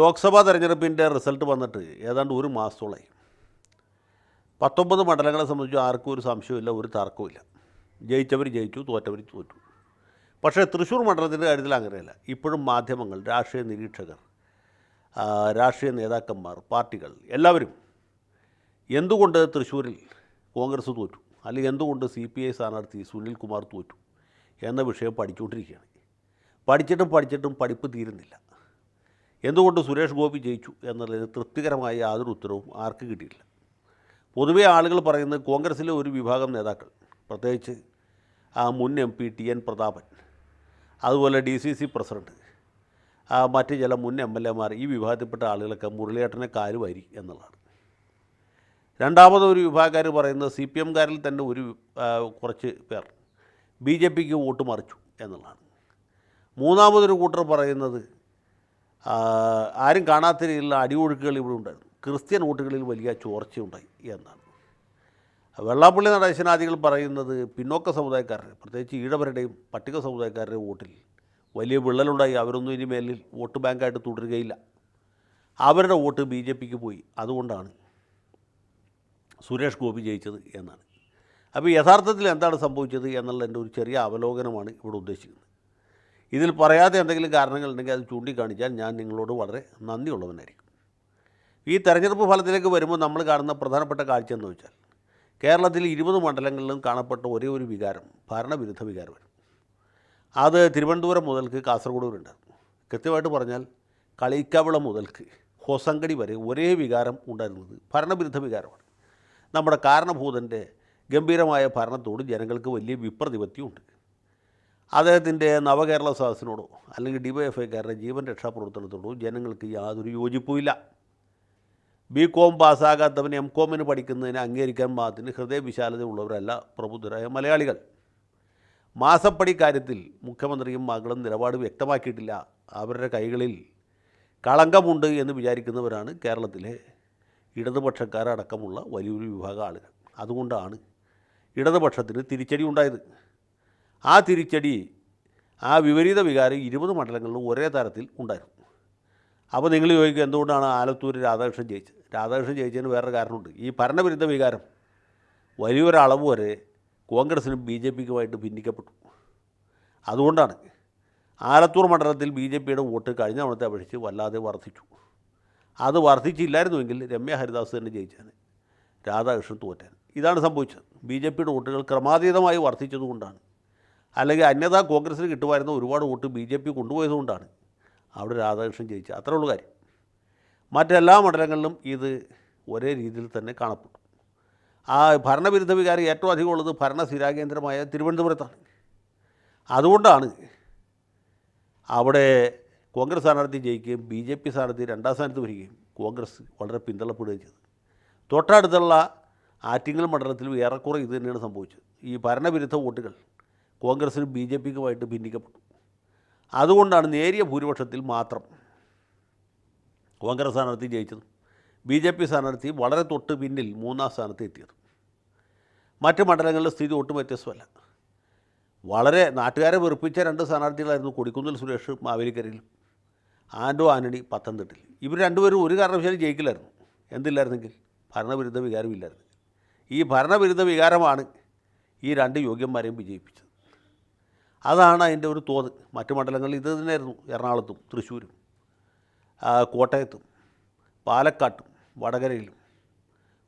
ലോക്സഭാ തെരഞ്ഞെടുപ്പിന്റെ റിസൾട്ട് വന്നിട്ട് ഏതാണ്ട് ഒരു മാസത്തോളായി. പത്തൊമ്പത് മണ്ഡലങ്ങളെ സംബന്ധിച്ച് ആർക്കും ഒരു സംശയമില്ല ഒരു തർക്കവുമില്ല. ജയിച്ചവർ ജയിച്ചു തോറ്റവർ തോറ്റു. പക്ഷേ തൃശ്ശൂർ മണ്ഡലത്തിന്റെ കാര്യത്തിൽ അങ്ങനെയല്ല. ഇപ്പോഴും മാധ്യമങ്ങൾ രാഷ്ട്രീയ നിരീക്ഷകർ രാഷ്ട്രീയ നേതാക്കന്മാർ പാർട്ടികൾ എല്ലാവരും എന്തുകൊണ്ട് തൃശ്ശൂരിൽ കോൺഗ്രസ് തോറ്റു? അല്ലെങ്കിൽ എന്തുകൊണ്ട് സി പി ഐ സ്ഥാനാർത്ഥി സുനിൽകുമാർ തോറ്റു? എന്ന വിഷയം പഠിച്ചുകൊണ്ടിരിക്കുകയാണ്. പഠിച്ചിട്ടും പഠിച്ചിട്ടും പഠിപ്പ് തീരുന്നില്ല. എന്തുകൊണ്ട് സുരേഷ് ഗോപി ജയിച്ചു എന്നുള്ളതിന് തൃപ്തികരമായ യാതൊരു ഉത്തരവും ആർക്ക് കിട്ടിയില്ല പൊതുവേ ആളുകൾ പറയുന്നത് കോൺഗ്രസിലെ ഒരു വിഭാഗം നേതാക്കൾ പ്രത്യേകിച്ച് ആ മുൻ M P T N Prathapan അതുപോലെ ഡി സി സി പ്രസിഡന്റ് മറ്റ് ചില മുൻ എം എൽ എമാർ ഈ വിഭാഗത്തിൽപ്പെട്ട ആളുകളൊക്കെ മുരളിയേട്ടനെ കാലുവാരി എന്നുള്ളതാണ്. രണ്ടാമത് ഒരു വിഭാഗക്കാർ പറയുന്നത് സി പി എംകാരിൽ തന്നെ ഒരു കുറച്ച് പേർ ബി ജെ പിക്ക് വോട്ട് മറിച്ചു എന്നുള്ളതാണ്. മൂന്നാമതൊരു കൂട്ടർ പറയുന്നത് ആരും കാണാത്ത രീതിയിലുള്ള അടിയൊഴുക്കുകൾ ഇവിടെ ഉണ്ടായിരുന്നു. ക്രിസ്ത്യൻ വോട്ടുകളിൽ വലിയ ചോർച്ചയുണ്ടായി എന്നാണ്. വെള്ളാപ്പള്ളി നടേശനാദികൾ പറയുന്നത് പിന്നോക്ക സമുദായക്കാരുടെ പ്രത്യേകിച്ച് ഈഴവരുടെയും പട്ടിക സമുദായക്കാരുടെയും വോട്ടിൽ വലിയ വിള്ളലുണ്ടായി. അവരൊന്നും ഇനി മേലിൽ വോട്ട് ബാങ്കായിട്ട് തുടരുകയില്ല. അവരുടെ വോട്ട് ബി ജെ പിക്ക് പോയി. അതുകൊണ്ടാണ് സുരേഷ് ഗോപി ജയിച്ചത് എന്നാണ്. അപ്പോൾ യഥാർത്ഥത്തിൽ എന്താണ് സംഭവിച്ചത് എന്നുള്ള എന്റെ ഒരു ചെറിയ അവലോകനമാണ് ഇവിടെ ഉദ്ദേശിക്കുന്നത്. ഇതിൽ പറയാതെ എന്തെങ്കിലും കാരണങ്ങൾ ഉണ്ടെങ്കിൽ അത് ചൂണ്ടിക്കാണിച്ചാൽ ഞാൻ നിങ്ങളോട് വളരെ നന്ദിയുള്ളവനായിരിക്കും. ഈ തെരഞ്ഞെടുപ്പ് ഫലത്തിലേക്ക് വരുമ്പോൾ നമ്മൾ കാണുന്ന പ്രധാനപ്പെട്ട കാഴ്ച എന്ന് വെച്ചാൽ കേരളത്തിൽ ഇരുപത് മണ്ഡലങ്ങളിലും കാണപ്പെട്ട ഒരേ ഒരു വികാരം ഭരണവിരുദ്ധ വികാരമാണ് അത് തിരുവനന്തപുരം മുതൽക്ക് കാസർഗോഡ് വരെ ഉണ്ടായിരുന്നു. കൃത്യമായിട്ട് പറഞ്ഞാൽ കളിക്കവിള മുതൽക്ക് ഹൊസങ്കടി വരെ ഒരേ വികാരം ഉണ്ടായിരുന്നത് ഭരണവിരുദ്ധ വികാരമാണ്. നമ്മുടെ കാരണഭൂതന്റെ ഗംഭീരമായ ഭരണത്തോട് ജനങ്ങൾക്ക് വലിയ വിപ്രതിപത്തിയുണ്ട്. അദ്ദേഹത്തിന്റെ നവകേരള സദസ്സിനോടോ അല്ലെങ്കിൽ ഡി വൈ എഫ് ഐക്കാരുടെ ജീവൻ രക്ഷാപ്രവർത്തനത്തോടോ ജനങ്ങൾക്ക് യാതൊരു യോജിപ്പുമില്ല. ബി കോം പാസ്സാകാത്തവൻ എം കോമിന് പഠിക്കുന്നതിന് അംഗീകരിക്കാൻ മാത്രത്തിന് ഹൃദയവിശാലത ഉള്ളവരല്ല പ്രബുദ്ധരായ മലയാളികൾ. മാസപ്പടി കാര്യത്തിൽ മുഖ്യമന്ത്രിയും മകളും നിലപാട് വ്യക്തമാക്കിയിട്ടില്ല. അവരുടെ കൈകളിൽ കളങ്കമുണ്ട് എന്ന് വിചാരിക്കുന്നവരാണ് കേരളത്തിലെ ഇടതുപക്ഷക്കാരടക്കമുള്ള വലിയൊരു വിഭാഗം ആളുകൾ. അതുകൊണ്ടാണ് ഇടതുപക്ഷത്തിന് തിരിച്ചടി ഉണ്ടായത്. ആ തിരിച്ചടി ആ വിപരീത വികാരം ഇരുപത് മണ്ഡലങ്ങളിലും ഒരേ തരത്തിൽ ഉണ്ടായിരുന്നു. അപ്പോൾ നിങ്ങൾ ചോദിക്കുക എന്തുകൊണ്ടാണ് ആലത്തൂർ രാധാകൃഷ്ണൻ ജയിച്ചത്? രാധാകൃഷ്ണൻ ജയിച്ചതിന് വേറൊരു കാരണമുണ്ട്. ഈ ഭരണവിരുദ്ധ വികാരം വലിയൊരളവ് വരെ കോൺഗ്രസിനും ബി ജെ പിക്കുമായിട്ട് ഭിന്നിക്കപ്പെട്ടു. അതുകൊണ്ടാണ് ആലത്തൂർ മണ്ഡലത്തിൽ ബി ജെ പിയുടെ വോട്ട് കഴിഞ്ഞ തവണത്തെ അപേക്ഷിച്ച് വല്ലാതെ വർദ്ധിച്ചു. അത് വർദ്ധിച്ചില്ലായിരുന്നുവെങ്കിൽ രമ്യ ഹരിദാസ് തന്നെ ജയിച്ചാണ് രാധാകൃഷ്ണൻ തോറ്റാൻ ഇതാണ് സംഭവിച്ചത്. ബി ജെ പിയുടെ വോട്ടുകൾ ക്രമാതീതമായി വർദ്ധിച്ചതുകൊണ്ടാണ്. അല്ലെങ്കിൽ അന്യതാ കോൺഗ്രസ്സിന് കിട്ടുമായിരുന്ന ഒരുപാട് വോട്ട് ബി ജെ പി കൊണ്ടുപോയതുകൊണ്ടാണ് അവിടെ രാധാകൃഷ്ണൻ ജയിച്ചത്. അത്രേ ഉള്ളൂ കാര്യം. മറ്റെല്ലാ മണ്ഡലങ്ങളിലും ഇത് ഒരേ രീതിയിൽ തന്നെ കാണപ്പെട്ടു ആ ഭരണവിരുദ്ധ വികാരം ഏറ്റവും അധികം ഉള്ളത് ഭരണ സ്ഥിരാകേന്ദ്രമായ തിരുവനന്തപുരത്താണ്. അതുകൊണ്ടാണ് അവിടെ കോൺഗ്രസ് സ്ഥാനാർത്ഥി ജയിക്കുകയും ബി ജെ പി സ്ഥാനാർത്ഥി രണ്ടാം സ്ഥാനത്ത് വരികയും കോൺഗ്രസ് വളരെ പിന്തള്ളപ്പെടുകയും ചെയ്തു തൊട്ടടുത്തുള്ള ആറ്റിങ്ങൽ മണ്ഡലത്തിലും ഏറെക്കുറെ ഇത് തന്നെയാണ് സംഭവിച്ചത്. ഈ ഭരണവിരുദ്ധ വോട്ടുകൾ കോൺഗ്രസിനും ബി ജെ പിക്കുമായിട്ട് ഭിന്നിക്കപ്പെട്ടു. അതുകൊണ്ടാണ് നേരിയ ഭൂരിപക്ഷത്തിൽ മാത്രം കോൺഗ്രസ് സ്ഥാനാർത്ഥി ജയിച്ചത്. ബി ജെ പി സ്ഥാനാർത്ഥി വളരെ തൊട്ട് പിന്നിൽ മൂന്നാം സ്ഥാനത്ത് എത്തിയത്. മറ്റ് മണ്ഡലങ്ങളിലെ സ്ഥിതി ഒട്ടും വ്യത്യസ്തമല്ല. വളരെ നാട്ടുകാരെ വെറുപ്പിച്ച രണ്ട് സ്ഥാനാർത്ഥികളായിരുന്നു കൊടിക്കുന്നിൽ സുരേഷ് മാവേലിക്കരയിലും ആൻഡോ ആന്റണി പത്തനംതിട്ടയിൽ. ഇവർ രണ്ടുപേരും ഒരു കാരണവശാലും ജയിക്കില്ലായിരുന്നു. എന്തില്ലായിരുന്നെങ്കിൽ? ഭരണവിരുദ്ധ വികാരമില്ലായിരുന്നു. ഈ ഭരണവിരുദ്ധ വികാരമാണ് ഈ രണ്ട് യോഗ്യന്മാരെയും വിജയിപ്പിച്ചത്. അതാണ് അതിന്റെ ഒരു തോത്. മറ്റു മണ്ഡലങ്ങളിൽ ഇത് തന്നെയായിരുന്നു എറണാകുളത്തും തൃശ്ശൂരും കോട്ടയത്തും പാലക്കാട്ടും വടകരയിലും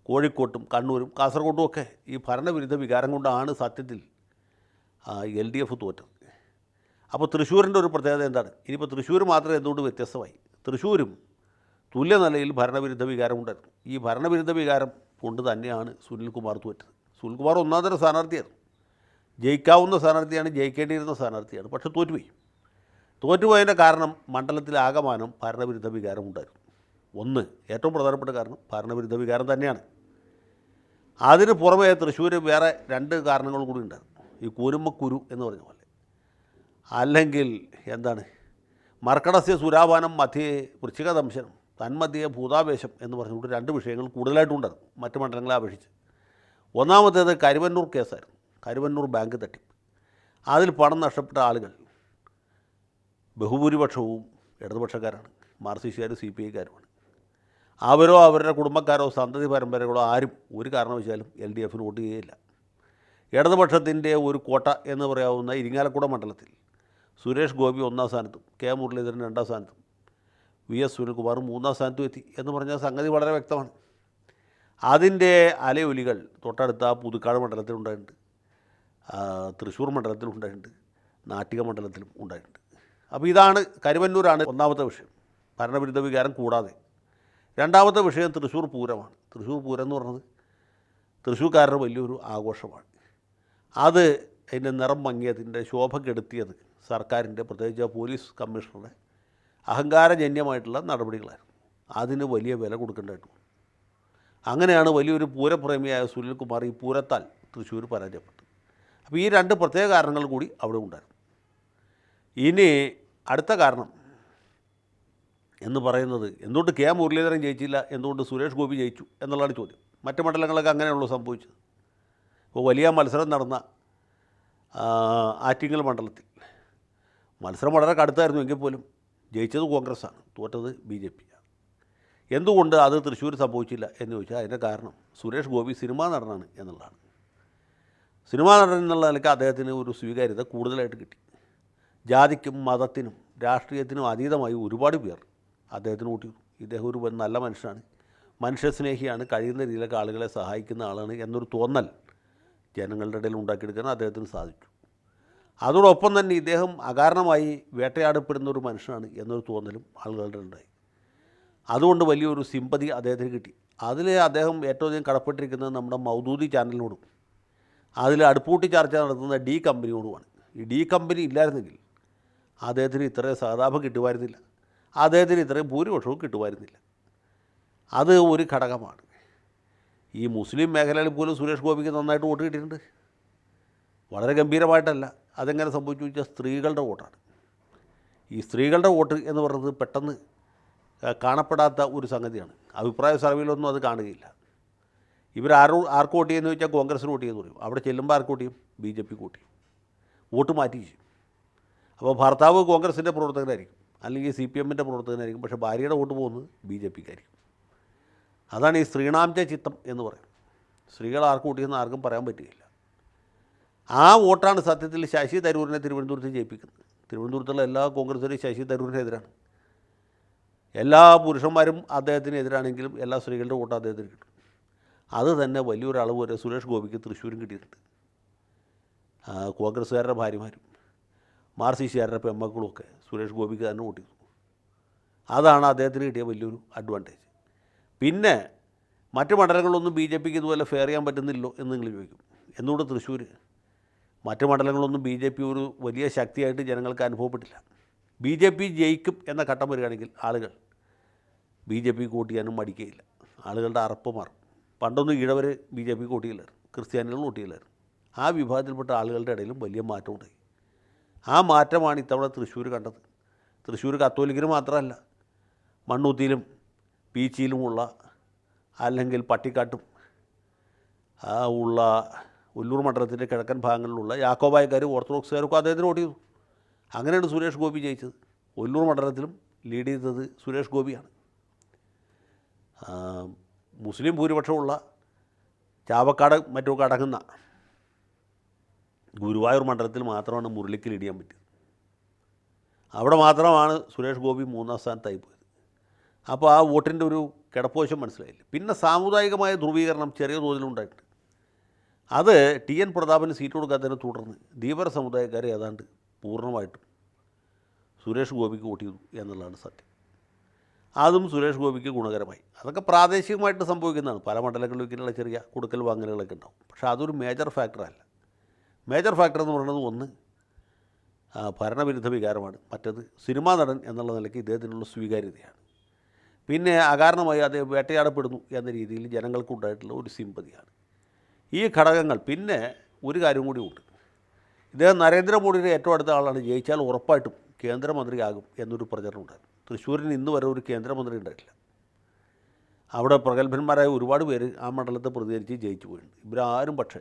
കോഴിക്കോട്ടും കണ്ണൂരും കാസർഗോഡും ഒക്കെ ഈ ഭരണവിരുദ്ധ വികാരം കൊണ്ടാണ് സത്യത്തിൽ എൽ ഡി എഫ് തോറ്റത്. അപ്പോൾ തൃശ്ശൂരിന്റെ ഒരു പ്രത്യേകത എന്താണ്? ഇനിയിപ്പോൾ തൃശ്ശൂർ മാത്രമേ എന്തുകൊണ്ട് വ്യത്യസ്തമായി? തൃശ്ശൂരും തുല്യ നിലയിൽ ഭരണവിരുദ്ധ വികാരം ഉണ്ടായിരുന്നു. ഈ ഭരണവിരുദ്ധ വികാരം കൊണ്ട് തന്നെയാണ് സുനിൽകുമാർ തോറ്റത്. സുനിൽകുമാർ ഒന്നാം തരം സ്ഥാനാർത്ഥിയായിരുന്നു. ജയിക്കാവുന്ന സ്ഥാനാർത്ഥിയാണ് ജയിക്കേണ്ടിയിരുന്ന സ്ഥാനാർത്ഥിയാണ്. പക്ഷെ തോറ്റുപോയി. തോറ്റുപോയതിന്റെ കാരണം മണ്ഡലത്തിലെ ആകമാനം ഭരണവിരുദ്ധ വികാരം ഉണ്ടായിരുന്നു. ഒന്ന് ഏറ്റവും പ്രധാനപ്പെട്ട കാരണം ഭരണവിരുദ്ധ വികാരം തന്നെയാണ്. അതിന് പുറമേ തൃശ്ശൂർ വേറെ രണ്ട് കാരണങ്ങൾ കൂടി ഉണ്ടായിരുന്നു. ഈ കൂരുമ്മക്കുരു എന്ന് പറഞ്ഞ പോലെ. അല്ലെങ്കിൽ എന്താണ്? മർക്കടസ്യ സുരാപാനം മധ്യേ വൃശ്ചികദംശനം തന്മധ്യേ ഭൂതാവേശം എന്ന് പറഞ്ഞുകൊണ്ട് രണ്ട് വിഷയങ്ങൾ കൂടുതലായിട്ടുണ്ടായിരുന്നു മറ്റ് മണ്ഡലങ്ങളെ അപേക്ഷിച്ച്. ഒന്നാമത്തേത് കരുവന്നൂർ കേസായിരുന്നു. കരുവന്നൂർ ബാങ്ക് തട്ടി. അതിൽ പണം നഷ്ടപ്പെട്ട ആളുകൾ ബഹുഭൂരിപക്ഷവും ഇടതുപക്ഷക്കാരാണ്. മാർസിസ്റ്റുകാരും സി പി ഐക്കാരുമാണ്. അവരോ അവരുടെ കുടുംബക്കാരോ സന്തതി പരമ്പരകളോ ആരും ഒരു കാരണവശാലും എൽ ഡി എഫിന് വോട്ട് ചെയ്യുകയില്ല ഇടതുപക്ഷത്തിന്റെ ഒരു കോട്ട എന്ന് പറയാവുന്ന ഇരിങ്ങാലക്കുട മണ്ഡലത്തിൽ സുരേഷ് ഗോപി ഒന്നാം സ്ഥാനത്തും കെ മുരളീധരൻ രണ്ടാം സ്ഥാനത്തും വി എസ് സുനിൽകുമാർ മൂന്നാം സ്ഥാനത്തും എത്തി എന്ന് പറഞ്ഞ സംഗതി വളരെ വ്യക്തമാണ്. അതിന്റെ അലയൊലികൾ തൊട്ടടുത്ത പുതുക്കാട് മണ്ഡലത്തിൽ ഉണ്ടായിട്ടുണ്ട് തൃശ്ശൂർ മണ്ഡലത്തിലും ഉണ്ടായിട്ടുണ്ട് നാട്ടിക മണ്ഡലത്തിലും ഉണ്ടായിട്ടുണ്ട്. അപ്പോൾ ഇതാണ് കരുവന്നൂരാണ് ഒന്നാമത്തെ വിഷയം. ഭരണവിരുദ്ധ വികാരം കൂടാതെ. രണ്ടാമത്തെ വിഷയം തൃശ്ശൂർ പൂരമാണ്. തൃശ്ശൂർ പൂരം എന്ന് പറഞ്ഞത് തൃശ്ശൂർക്കാരുടെ വലിയൊരു ആഘോഷമാണ്. അത് അതിന്റെ നിറം മങ്ങിയതിന്റെ ശോഭ കെടുത്തിയത് സർക്കാരിന്റെ പ്രത്യേകിച്ച് പോലീസ് കമ്മീഷണറുടെ അഹങ്കാരജന്യമായിട്ടുള്ള നടപടികളായിരുന്നു. അതിന് വലിയ വില കൊടുക്കേണ്ടതായിട്ടു. അങ്ങനെയാണ് വലിയൊരു പൂരപ്രേമിയായ സുനിൽകുമാർ ഈ പൂരത്താൽ തൃശ്ശൂർ പരാജയപ്പെട്ടു അപ്പോൾ ഈ രണ്ട് പ്രത്യേക കാരണങ്ങൾ കൂടി അവിടെ ഉണ്ടായിരുന്നു. ഇനി അടുത്ത കാരണം എന്ന് പറയുന്നത് എന്തുകൊണ്ട് കെ മുരളീധരൻ ജയിച്ചില്ല? എന്തുകൊണ്ട് സുരേഷ് ഗോപി ജയിച്ചു? എന്നുള്ളതാണ് ചോദ്യം. മറ്റ് മണ്ഡലങ്ങളൊക്കെ അങ്ങനെയുള്ളൂ സംഭവിച്ചത്. ഇപ്പോൾ വലിയ മത്സരം നടന്ന ആറ്റിങ്ങൽ മണ്ഡലത്തിൽ. മത്സരം വളരെ കടുത്തായിരുന്നു എങ്കിൽ പോലും ജയിച്ചത് കോൺഗ്രസ്സാണ് തോറ്റത് ബി ജെ പി എന്തുകൊണ്ട് അത് തൃശ്ശൂർ സംഭവിച്ചില്ല എന്ന് ചോദിച്ചാൽ അതിന്റെ കാരണം സുരേഷ് ഗോപി സിനിമാ നടനാണ് എന്നുള്ളതാണ്. സിനിമാ നടൻ എന്നുള്ള നിലയ്ക്ക് അദ്ദേഹത്തിന് ഒരു സ്വീകാര്യത കൂടുതലായിട്ട് കിട്ടി. ജാതിക്കും മതത്തിനും രാഷ്ട്രീയത്തിനും അതീതമായി ഒരുപാട് പേർ അദ്ദേഹത്തിന് കൂട്ടി ഇദ്ദേഹം ഒരു നല്ല മനുഷ്യനാണ്. മനുഷ്യസ്നേഹിയാണ് കഴിയുന്ന രീതിയിലൊക്കെ ആളുകളെ സഹായിക്കുന്ന ആളാണ് എന്നൊരു തോന്നൽ ജനങ്ങളുടെ ഇടയിൽ ഉണ്ടാക്കിയെടുക്കാൻ അദ്ദേഹത്തിന് സാധിച്ചു. അതോടൊപ്പം തന്നെ ഇദ്ദേഹം അകാരണമായി വേട്ടയാടപ്പെടുന്ന ഒരു മനുഷ്യനാണ് എന്നൊരു തോന്നലും ആളുകളുടെ ഉണ്ടായി അതുകൊണ്ട് വലിയൊരു സിമ്പതി അദ്ദേഹത്തിന് കിട്ടി. അതിൽ അദ്ദേഹം ഏറ്റവും അധികം കടപ്പെട്ടിരിക്കുന്നത് നമ്മുടെ മൗദൂദി ചാനലിനോടും അതിൽ അടുപ്പൂട്ടി ചർച്ച നടത്തുന്ന ഡി കമ്പനിയോടുമാണ്. ഈ ഡി കമ്പനി ഇല്ലായിരുന്നെങ്കിൽ അദ്ദേഹത്തിന് ഇത്രയും സഹതാപം കിട്ടുമായിരുന്നില്ല. അദ്ദേഹത്തിന് ഇത്രയും ഭൂരിപക്ഷവും കിട്ടുമായിരുന്നില്ല. അത് ഒരു ഘടകമാണ്. ഈ മുസ്ലിം മേഖലയിൽ പോലും സുരേഷ് ഗോപിക്ക് നന്നായിട്ട് വോട്ട് കിട്ടിയിട്ടുണ്ട്. വളരെ ഗംഭീരമായിട്ടല്ല. അതെങ്ങനെ സംഭവിച്ചു വെച്ചാൽ സ്ത്രീകളുടെ വോട്ടാണ്. ഈ സ്ത്രീകളുടെ വോട്ട് എന്ന് പറയുന്നത് പെട്ടെന്ന് കാണപ്പെടാത്ത ഒരു സംഗതിയാണ്. അഭിപ്രായ സർവേയിലൊന്നും അത് കാണുകയില്ല. ഇവരാരോ ആർക്ക് വോട്ട് ചെയ്യുന്നു വെച്ചാൽ കോൺഗ്രസ്സിന് വോട്ട് ചെയ്യുന്നു പറയും. അവിടെ ചെല്ലുമ്പോൾ ആർക്ക് വോട്ട് ചെയ്യും? ബി ജെ പിക്ക് വോട്ട് ചെയ്യും. വോട്ട് മാറ്റി ചെയ്യും. അപ്പോൾ ഭർത്താവ് കോൺഗ്രസിന്റെ പ്രവർത്തകനായിരിക്കും. അല്ലെങ്കിൽ സി പി എമ്മിന്റെ പ്രവർത്തകനായിരിക്കും. പക്ഷേ ഭാര്യയുടെ വോട്ട് പോകുന്നത് ബി ജെ പിക്കായിരിക്കും. അതാണ് ഈ സ്ത്രീണാംച ചിത്തം എന്ന് പറയും സ്ത്രീകൾ ആർക്ക് വോട്ട് ചെയ്യുന്ന ആർക്കും പറയാൻ പറ്റുകയില്ല. ആ വോട്ടാണ് സത്യത്തിൽ ശശി തരൂരിനെ തിരുവനന്തപുരത്ത് ജയിപ്പിക്കുന്നത്. തിരുവനന്തപുരത്തുള്ള എല്ലാ കോൺഗ്രസ്സുകാരും ശശി തരൂരിനെതിരാണ്. എല്ലാ പുരുഷന്മാരും അദ്ദേഹത്തിന് എതിരാണെങ്കിലും എല്ലാ സ്ത്രീകളുടെ വോട്ട് അദ്ദേഹത്തിന് കിട്ടും. അത് തന്നെ വലിയൊരു അളവ് വരെ സുരേഷ് ഗോപിക്ക് തൃശ്ശൂരും കിട്ടിയിട്ടുണ്ട്. കോൺഗ്രസ്സുകാരുടെ ഭാര്യമാരും മാർസിസ്റ്റുകാരുടെ പെമ്മക്കളുമൊക്കെ സുരേഷ് ഗോപിക്ക് തന്നെ വോട്ട് ചെയ്തു. അതാണ് അദ്ദേഹത്തിന് കിട്ടിയ വലിയൊരു അഡ്വാന്റേജ് പിന്നെ മറ്റ് മണ്ഡലങ്ങളിലൊന്നും ബി ജെ പിക്ക് ഇതുപോലെ ഫെയർ ചെയ്യാൻ പറ്റുന്നില്ലോ എന്ന് നിങ്ങൾ ചോദിക്കും. എന്തുകൊണ്ട് തൃശ്ശൂർ മറ്റ് മണ്ഡലങ്ങളൊന്നും ബി ജെ പി ഒരു വലിയ ശക്തിയായിട്ട് ജനങ്ങൾക്ക് അനുഭവപ്പെട്ടില്ല. ബി ജെ പി ജയിക്കും എന്ന ഘട്ടം വരികയാണെങ്കിൽ ആളുകൾ ബി ജെ പിക്ക് വോട്ട് ചെയ്യാനും മടിക്കുകയില്ല. ആളുകളുടെ അറപ്പ് മാറും. പണ്ടൊന്നും ഈഴവർ ബി ജെ പിക്ക് വോട്ട് ചെയ്യില്ലായിരുന്നു ക്രിസ്ത്യാനികൾ വോട്ട് ചെയ്യില്ലായിരുന്നു ആ വിഭാഗത്തിൽപ്പെട്ട ആളുകളുടെ ഇടയിലും വലിയ മാറ്റമുണ്ടായി ആ മാറ്റമാണ് ഇത്തവണ തൃശ്ശൂർ കണ്ടത്. തൃശ്ശൂർ കത്തോലിക്കിന് മാത്രമല്ല മണ്ണൂത്തിയിലും പീച്ചിയിലുമുള്ള അല്ലെങ്കിൽ പട്ടിക്കാട്ടും ഉള്ള ഉല്ലൂർ മണ്ഡലത്തിന്റെ കിഴക്കൻ ഭാഗങ്ങളിലുള്ള യാക്കോബായക്കാരും ഓർത്തഡോക്സുകാരൊക്കെ അദ്ദേഹത്തിന് വോട്ട് ചെയ്തു. അങ്ങനെയാണ് സുരേഷ് ഗോപി ജയിച്ചത്. ഒല്ലൂർ മണ്ഡലത്തിലും ലീഡ് ചെയ്തത് സുരേഷ് ഗോപിയാണ്. മുസ്ലിം ഭൂരിപക്ഷമുള്ള ചാവക്കാട് മറ്റുമൊക്കെ അടങ്ങുന്ന ഗുരുവായൂർ മണ്ഡലത്തിൽ മാത്രമാണ് മുരളിക്കൽ ഇടിയാൻ പറ്റിയത്. അവിടെ മാത്രമാണ് സുരേഷ് ഗോപി മൂന്നാം സ്ഥാനത്തായി പോയത്. അപ്പോൾ ആ വോട്ടിന്റെ ഒരു കിടപ്പുവശം മനസ്സിലായില്ല. പിന്നെ സാമുദായികമായ ധ്രുവീകരണം ചെറിയ തോതിലുണ്ടായിട്ടുണ്ട് അത് ടി എൻ പ്രതാപന് സീറ്റ് കൊടുക്കാത്തതിനെ തുടർന്ന് ധീവര സമുദായക്കാരെ ഏതാണ്ട് പൂർണമായിട്ടും സുരേഷ് ഗോപിക്ക് വോട്ട് ചെയ്തു എന്നുള്ളതാണ് സത്യം. അതും സുരേഷ് ഗോപിക്ക് ഗുണകരമായി. അതൊക്കെ പ്രാദേശികമായിട്ട് സംഭവിക്കുന്നതാണ്. പല മണ്ഡലങ്ങളിലും ചെറിയ കൊടുക്കൽ വാങ്ങലുകളൊക്കെ ഉണ്ടാവും. പക്ഷേ അതൊരു മേജർ ഫാക്ടറല്ല മേജർ ഫാക്ടർ എന്ന് പറയുന്നത് ഒന്ന് ഭരണവിരുദ്ധ വികാരമാണ്. മറ്റത് സിനിമാ നടൻ എന്നുള്ള നിലയ്ക്ക് ഇദ്ദേഹത്തിനുള്ള സ്വീകാര്യതയാണ്. പിന്നെ അകാരണമായി അദ്ദേഹം വേട്ടയാടപ്പെടുന്നു എന്ന രീതിയിൽ ജനങ്ങൾക്കുണ്ടായിട്ടുള്ള ഒരു സിമ്പതിയാണ്. ഈ ഘടകങ്ങൾ പിന്നെ ഒരു കാര്യം കൂടി ഉണ്ട്. ഇദ്ദേഹം നരേന്ദ്രമോദിയുടെ ഏറ്റവും അടുത്ത ആളാണ്. ജയിച്ചാൽ ഉറപ്പായിട്ടും കേന്ദ്രമന്ത്രിയാകും എന്നൊരു പ്രചരണം ഉണ്ടായിരുന്നു. തൃശ്ശൂരിന് ഇന്ന് വരെ ഒരു കേന്ദ്രമന്ത്രി ഉണ്ടായിട്ടില്ല. അവിടെ പ്രഗത്ഭന്മാരായ ഒരുപാട് പേര് ആ മണ്ഡലത്തെ പ്രതികരിച്ച് ജയിച്ചു പോയിട്ടുണ്ട്. ഇവരാരും പക്ഷേ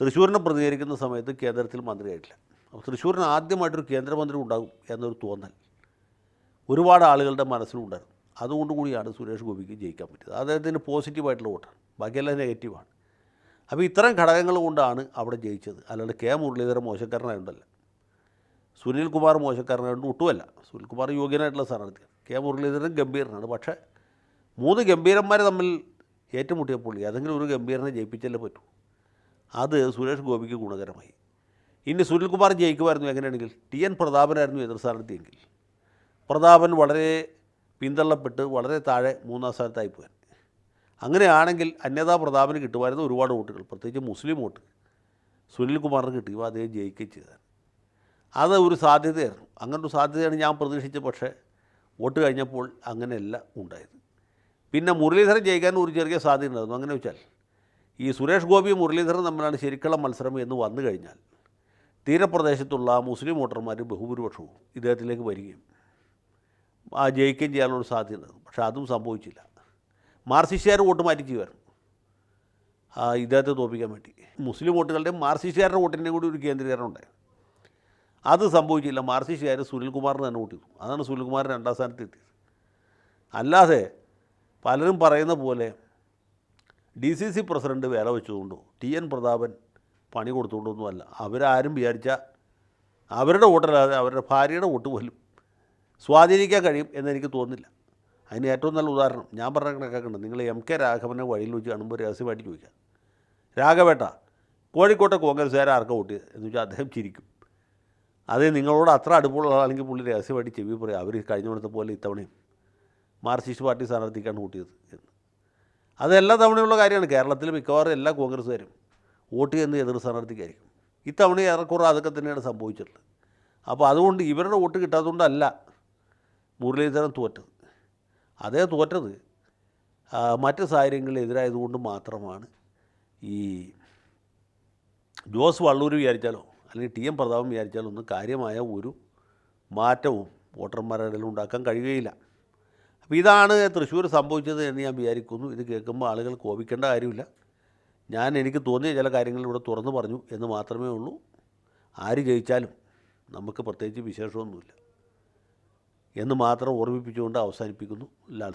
തൃശ്ശൂരിനെ പ്രതികരിക്കുന്ന സമയത്ത് കേന്ദ്രത്തിൽ മന്ത്രിയായിട്ടില്ല. അപ്പോൾ തൃശ്ശൂരിന് ആദ്യമായിട്ടൊരു കേന്ദ്രമന്ത്രി ഉണ്ടാകും എന്നൊരു തോന്നൽ ഒരുപാട് ആളുകളുടെ മനസ്സിലുണ്ടായിരുന്നു അതുകൊണ്ട് കൂടിയാണ് സുരേഷ് ഗോപിക്ക് ജയിക്കാൻ പറ്റിയത്. അദ്ദേഹത്തിന് പോസിറ്റീവായിട്ടുള്ള വോട്ടാണ്. ബാക്കിയെല്ലാം നെഗറ്റീവാണ് അപ്പോൾ ഇത്തരം ഘടകങ്ങൾ കൊണ്ടാണ് അവിടെ ജയിച്ചത്. അല്ലാണ്ട് കെ മുരളീധരൻ മോശക്കാരനായതുകൊണ്ടല്ല സുനിൽ കുമാർ മോശക്കാരനായതുകൊണ്ട് ഒട്ടുമല്ല. സുനിൽ കുമാർ യോഗ്യനായിട്ടുള്ള സ്ഥാനാർത്ഥിയാണ് കെ മുരളീധരൻ ഗംഭീരനാണ്. പക്ഷേ മൂന്ന് ഗംഭീരന്മാരെ തമ്മിൽ ഏറ്റുമുട്ടിയപ്പോൾ ഏതെങ്കിലും ഒരു ഗംഭീരനെ ജയിപ്പിച്ചല്ലേ പറ്റൂ. അത് സുരേഷ് ഗോപിക്ക് ഗുണകരമായി. ഇനി സുനിൽകുമാർ ജയിക്കുമായിരുന്നു എങ്ങനെയാണെങ്കിൽ ടി എൻ പ്രതാപനായിരുന്നു എതിർ സ്ഥാനാർത്ഥിയെങ്കിൽ. പ്രതാപൻ വളരെ പിന്തള്ളപ്പെട്ട് വളരെ താഴെ മൂന്നാം സ്ഥാനത്തായി പോകാൻ അങ്ങനെയാണെങ്കിൽ അന്യതാ പ്രതാപന് കിട്ടുമായിരുന്നു ഒരുപാട് വോട്ടുകൾ. പ്രത്യേകിച്ച് മുസ്ലിം വോട്ട് സുനിൽകുമാറിന് കിട്ടിയപ്പോൾ അദ്ദേഹം ജയിക്കുകയും ചെയ്താൽ അത് ഒരു സാധ്യതയായിരുന്നു. അങ്ങനൊരു സാധ്യതയാണ് ഞാൻ പ്രതീക്ഷിച്ചത്. പക്ഷേ വോട്ട് കഴിഞ്ഞപ്പോൾ അങ്ങനെയല്ല ഉണ്ടായത്. പിന്നെ മുരളീധരൻ ജയിക്കാൻ ഒരു ചെറിയ സാധ്യത ഉണ്ടായിരുന്നു. അങ്ങനെ വെച്ചാൽ ഈ സുരേഷ് ഗോപി മുരളീധരൻ തമ്മിലാണ് ശരിക്കുള്ള മത്സരം എന്ന് വന്നു കഴിഞ്ഞാൽ തീരപ്രദേശത്തുള്ള മുസ്ലിം വോട്ടർമാർ ബഹുഭൂരിപക്ഷവും ഇദ്ദേഹത്തിലേക്ക് വരികയും ആ ജയിക്കുകയും ചെയ്യാനുള്ള സാധ്യത ഉണ്ടായിരുന്നു. പക്ഷേ അതും സംഭവിച്ചില്ല. മാർസിസ്റ്റുകാർ വോട്ട് മാറ്റി ചെയ്യുമായിരുന്നു ഇദ്ദേഹത്തെ തോപ്പിക്കാൻ വേണ്ടി. മുസ്ലിം വോട്ടുകളുടെയും മാർസിസ്റ്റുകാരുടെ വോട്ടിന്റെയും കൂടി ഒരു കേന്ദ്രീകരണം ഉണ്ടായിരുന്നു. അത് സംഭവിച്ചില്ല. മാർസിസ്റ്റുകാർ സുനിൽകുമാറിന് തന്നെ ചെയ്തു അതാണ് സുനിൽകുമാർ രണ്ടാം സ്ഥാനത്ത് എത്തിയത്. അല്ലാതെ പലരും പറയുന്ന പോലെ ഡി സി സി പ്രസിഡന്റ് വേല വെച്ചതുകൊണ്ടോ ടി എൻ പ്രതാപൻ പണി കൊടുത്തുകൊണ്ടൊന്നുമല്ല അവരാരും വിചാരിച്ച അവരുടെ വോട്ടല്ലാതെ അവരുടെ ഭാര്യയുടെ വോട്ട് പോലും സ്വാധീനിക്കാൻ കഴിയും എന്നെനിക്ക് തോന്നുന്നില്ല. അതിന് ഏറ്റവും നല്ല ഉദാഹരണം ഞാൻ പറഞ്ഞ കണക്കാക്കുന്നുണ്ട് നിങ്ങൾ എം കെ രാഘവനെ വഴിയിൽ വെച്ച് കാണുമ്പോൾ രഹസ്യമായിട്ട് ചോദിക്കാം. രാഘവേട്ട കോഴിക്കോട്ടെ കോൺഗ്രസ്സുകാരെ ആർക്കാണ് വോട്ട്? ചെയ്തത് എന്ന് വെച്ചാൽ അദ്ദേഹം ചിരിക്കും. അതേ നിങ്ങളോട് അത്ര അടുപ്പമുള്ള അല്ലെങ്കിൽ പുള്ളി രഹസ്യമായിട്ട് ചെവി പറയും. അവർ കഴിഞ്ഞ കൊടുത്ത പോലെ ഇത്തവണയും മാർക്സിസ്റ്റ് പാർട്ടി സ്ഥാനാർത്ഥിക്കാണ് കൂട്ടിയത് എന്ന്. അത് എല്ലാ തവണയുള്ള കാര്യമാണ്. കേരളത്തിൽ മിക്കവാറും എല്ലാ കോൺഗ്രസ്സുകാരും വോട്ട് ചെയ്യുന്ന എതിർ സ്ഥാനാർത്ഥിക്കായിരിക്കും. ഇത്തവണ ഏറെക്കുറെ അതൊക്കെ തന്നെയാണ് സംഭവിച്ചിട്ടുള്ളത്. അപ്പോൾ അതുകൊണ്ട് ഇവരുടെ വോട്ട് കിട്ടാത്തതുകൊണ്ടല്ല മുരളീധരൻ തോറ്റത്. അതേ തോറ്റത് മറ്റ് സാഹചര്യങ്ങളിൽ എതിരായതുകൊണ്ട് മാത്രമാണ് ഈ ജോസ് വള്ളൂർ വിചാരിച്ചാലോ? അല്ലെങ്കിൽ ടി എം പ്രതാപം വിചാരിച്ചാലൊന്നും കാര്യമായ ഒരു മാറ്റവും വോട്ടർമാരുടെ ഇടയിൽ ഉണ്ടാക്കാൻ കഴിയുകയില്ല. അപ്പോൾ ഇതാണ് തൃശ്ശൂർ സംഭവിച്ചത് എന്ന് ഞാൻ വിചാരിക്കുന്നു. ഇത് കേൾക്കുമ്പോൾ ആളുകൾ കോപിക്കേണ്ട കാര്യമില്ല. ഞാൻ എനിക്ക് തോന്നിയ ചില കാര്യങ്ങൾ ഇവിടെ തുറന്നു പറഞ്ഞു എന്ന് മാത്രമേ ഉള്ളൂ. ആര് ജയിച്ചാലും നമുക്ക് പ്രത്യേകിച്ച് വിശേഷമൊന്നുമില്ല എന്ന് മാത്രം ഓർമ്മിപ്പിച്ചുകൊണ്ട് അവസാനിപ്പിക്കുന്നു ലാൽ